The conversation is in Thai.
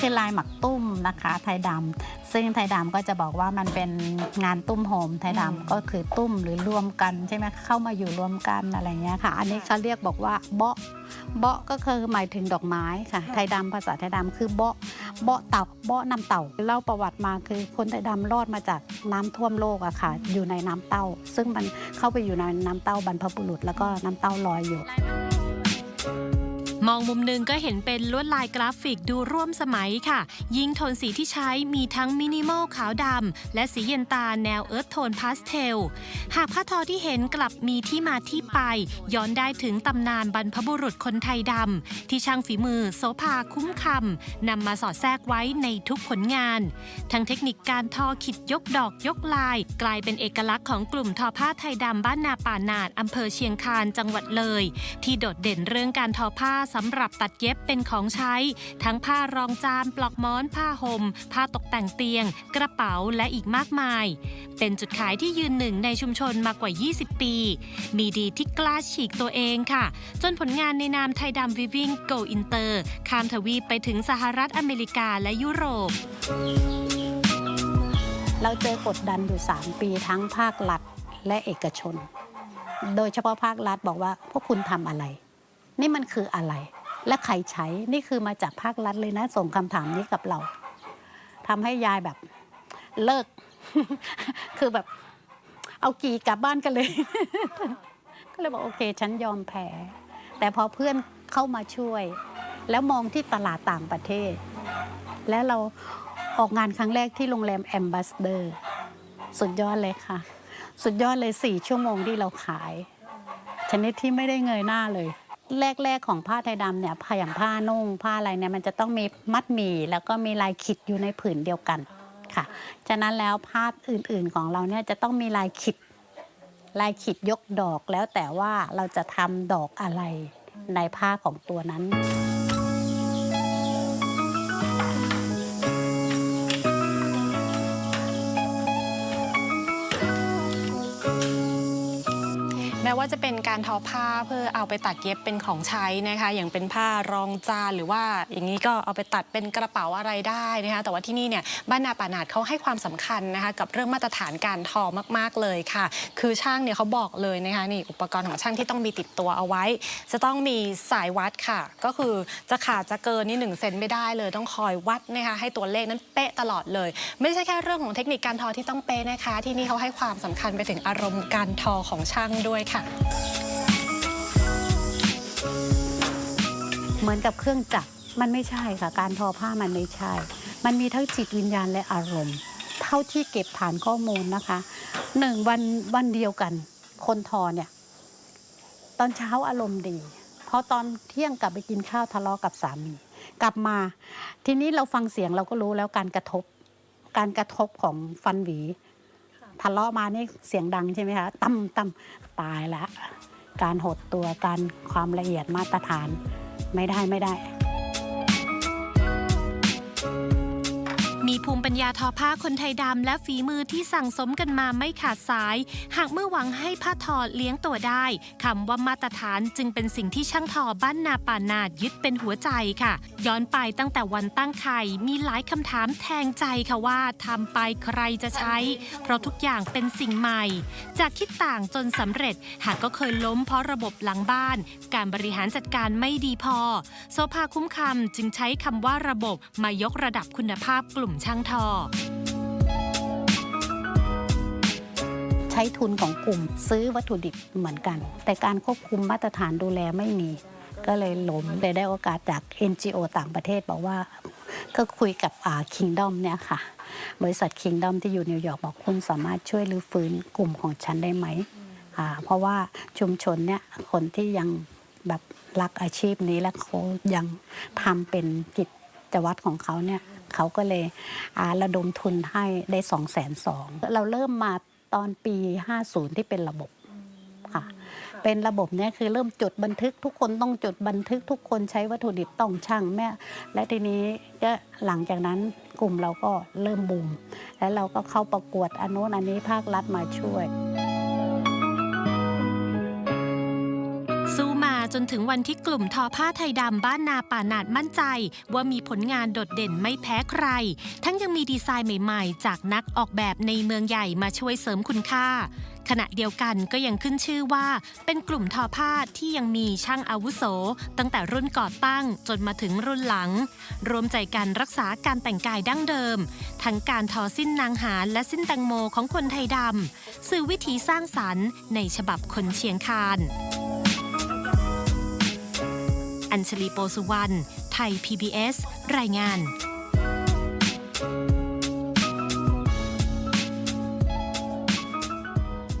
คือลายหมักตุ้มนะคะ ไทยดำซึ่งไทยดำก็จะบอกว่ามันเป็นงานตุ้มโฮมไทยดำก็คือตุ้มหรือรวมกันใช่ไหมเข้ามาอยู่รวมกันอะไรเงี้ยค่ะ อันนี้เขาเรียกบอกว่าเบาะเบาะก็คือหมายถึงดอกไม้ค่ะ ไทยดำภาษาไทยดำคือเบาะเบาะเต่าเบาะน้ำเต่าเล่าประวัติมาคือคนไทยดำรอดมาจากน้ำท่วมโลกอะค่ะ อยู่ในน้ำเต้า ซึ่งมันเข้าไปอยู่ในน้ำเต้าบรรพบุรุษ แล้วก็น้ำเต้าลอยอยู่ มองมุมหนึ่งก็เห็นเป็นลวดลายกราฟิกดูร่วมสมัยค่ะ ยิ่งโทนสีที่ใช้มีทั้งมินิมอลขาวดำและสีเย็นตาแนวเอิร์ธโทนพาสเทล หากผ้าทอที่เห็นกลับมีที่มาที่ไป ย้อนได้ถึงตำนานบรรพบุรุษคนไทยดำที่ช่างฝีมือโสภาคุ้มคำนำมาสอดแทรกไว้ในทุกผลงาน ทั้งเทคนิคการทอขิดยกดอกยกลาย กลายเป็นเอกลักษณ์ของกลุ่มทอผ้าไทยดำบ้านนาป่านาดอำเภอเชียงคานจังหวัดเลย ที่โดดเด่นเรื่องการทอผ้าสำหรับตัดเย็บเป็นของใช้ ทั้งผ้ารองจานปลอกม้อน ผ้าห่ม ผ้าตกแต่งเตียง กระเป๋าและอีกมากมาย เป็นจุดขายที่ยืนหนึ่งในชุมชนมากว่า 20 ปี มีดีที่กล้าฉีกตัวเองค่ะ จนผลงานในนามไทยดำวิวิ่งโกอินเตอร์ข้ามทวีปไปถึงสหรัฐอเมริกาและยุโรปเราเจอกดดันอยู่ 3 ปีทั้งภาครัฐและเอกชน โดยเฉพาะภาครัฐบอกว่าพวกคุณทำอะไร นี่มันคืออะไร และใครใช้นี่คือมาจากภาครัฐเลยนะ ส่งคำถามนี้กับเราทำให้ยายแบบเลิก คือแบบ เอากี่กลับบ้านกันเลย ก็เลยบอกโอเค ฉันยอมแพ้ แต่พอเพื่อนเข้ามาช่วย แล้วมองที่ตลาดต่างประเทศ แล้วเราออกงานครั้งแรกที่โรงแรมแอมบ s สเดอร์สุดยอดเลยค่ะ สุดยอดเลยสี่ชั่วโมงที่เราขาย ชนิดที่ไม่ได้เงยหน้าเลย แรก ๆ ของผ้าไทยดำเนี่ยผ้าอย่างผ้านุ่งผ้าอะไรเนี่ยมันจะต้องมีมัดหมี่แล้วก็มีลายขิดอยู่ในผืนเดียวกันค่ะ ฉะนั้นแล้วผ้าอื่นๆของเราเนี่ยจะต้องมีลายขิด ลายขิดยกดอกแล้วแต่ว่าเราจะทำดอกอะไรในผ้าของตัวนั้น ม้ว่าจะเป็นการทอผ้าเพื่อเอาไปตัดเย็บเป็นของใช้นะคะ อย่างเป็นผ้ารองจานหรือว่าอย่างนี้ก็เอาไปตัดเป็นกระเป๋าอะไรได้นะคะ แต่ว่าที่นี่เนี่ยบ้านนาป่านาดเขาให้ความสำคัญนะคะกับเรื่องมาตรฐานการทอมากๆเลยค่ะ คือช่างเนี่ยเขาบอกเลยนะคะนี่อุปกรณ์ของช่างที่ต้องมีติดตัวเอาไว้ จะต้องมีสายวัดค่ะ ก็คือจะขาดจะเกินนี่หนึ่งเซนไม่ได้เลยต้องคอยวัดนะคะให้ตัวเลขนั้นเป๊ะตลอดเลย ไม่ใช่แค่เรื่องของเทคนิคการทอที่ต้องเป๊ะนะคะ ที่นี่เขาให้ความสำคัญไปถึงอารมณ์การทอของช่างด้วยค่ะเหมือนกับเครื่องจักรมันไม่ใช่ค่ะ การทอผ้ามันไม่ใช่ มันมีทั้งจิตวิญญาณและอารมณ์ เท่าที่เก็บฐานข้อมูลนะคะหนึ่งวันวันเดียวกัน คนทอเนี่ยตอนเช้าอารมณ์ดีพอตอนเที่ยงกลับไปกินข้าวทะเลาะกับสามีกลับมา ทีนี้เราฟังเสียงเราก็รู้แล้วการกระทบ การกระทบของฟันหวี ทะเลาะมานี่เสียงดังใช่ไหมคะตั้มตั้มตายแล้วการหดตัวการความละเอียดมาตรฐานไม่ได้ไม่ได้ มีภูมิปัญญาทอผ้าคนไทยดำและฝีมือที่สั่งสมกันมาไม่ขาดสาย หากเมื่อหวังให้ผ้าทอเลี้ยงตัวได้คำว่ามาตรฐานจึงเป็นสิ่งที่ช่างทอบ้านนาป่านาดยึดเป็นหัวใจค่ะ ย้อนไปตั้งแต่วันตั้งไข่มีหลายคำถามแทงใจค่ะว่าทำไปใครจะใช้ เพราะทุกอย่างเป็นสิ่งใหม่ จากคิดต่างจนสำเร็จ หากก็เคยล้มเพราะระบบหลังบ้าน การบริหารจัดการไม่ดีพอ โซภาคุ้มคำจึงใช้คำว่าระบบมายกระดับคุณภาพกลุ่มช่างทอ ใช้ทุนของกลุ่มซื้อวัตถุดิบเหมือนกัน แต่การควบคุมมาตรฐานดูแลไม่มี ก็เลยล้มเลยได้โอกาสจาก NGO ต่างประเทศบอกว่า ก็คุยกับอ่า Kingdom เนี่ยค่ะ บริษัท Kingdom ที่อยู่นิวยอร์กบอกคุณสามารถช่วยรื้อฟื้นกลุ่มของฉันได้ไหมอ่าเพราะว่าชุมชนเนี่ยคนที่ยังแบบรักอาชีพนี้และเขายังทำเป็นกิจวัตรของเขาเนี่ย เขาก็เลยอ่าระดมทุนให้ได้2องแสนสองเราเริ่มมาตอนปี 50 ที่เป็นระบบค่ะ เป็นระบบเนี่ยคือเริ่มจดบันทึกทุกคนต้องจดบันทึกทุกคนใช้วัตถุดิบต้องช่างแม่ และทีนี้ก็หลังจากนั้นกลุ่มเราก็เริ่มบูม แล้วเราก็เข้าประกวดอันนู้นอันนี้ภาครัฐมาช่วยสู้มา จนถึงวันที่กลุ่มทอผ้าไทยดำบ้านนาป่านาดมั่นใจ ว่ามีผลงานโดดเด่นไม่แพ้ใคร ทั้งยังมีดีไซน์ใหม่ๆ จากนักออกแบบในเมืองใหญ่มาช่วยเสริมคุณค่า ขณะเดียวกันก็ยังขึ้นชื่อว่า เป็นกลุ่มทอผ้าที่ยังมีช่างอาวุโส ตั้งแต่รุ่นก่อตั้งจนมาถึงรุ่นหลัง รวมใจกันรักษาการแต่งกายดั้งเดิม ทั้งการทอสิ้นนางหารและสิ้นแตงโมของคนไทยดำสื่อวิถีสร้างสรรค์ในฉบับคนเชียงคาน อัญชลีโปสุวรรณ ไทย PBS รายงาน